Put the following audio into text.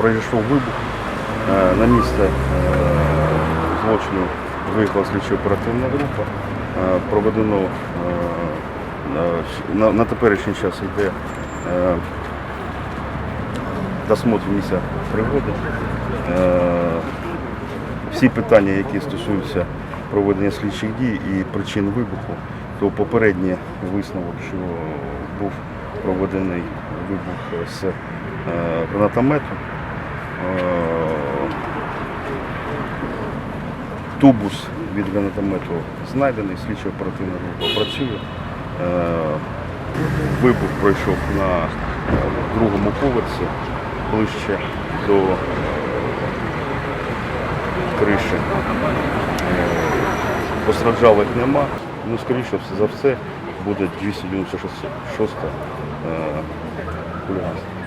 пройшов вибух. Е, На місце е, злочину виїхала слідчо-оперативна група. Е, Проведено на, теперішній час йде досмотр місця пригоди. Всі питання, які стосуються проведення слідчих дій і причин вибуху, то попередній висновок, що був проведений вибух з гранатомету. Е, Тубус від гранатомету знайдений, слідчо оперативна група працює. Е, Вибух пройшов на е, другому поверсі, ближче до криші. Постраждалих нема. Ну, скоріше за все, буде 296 е, хуліганство.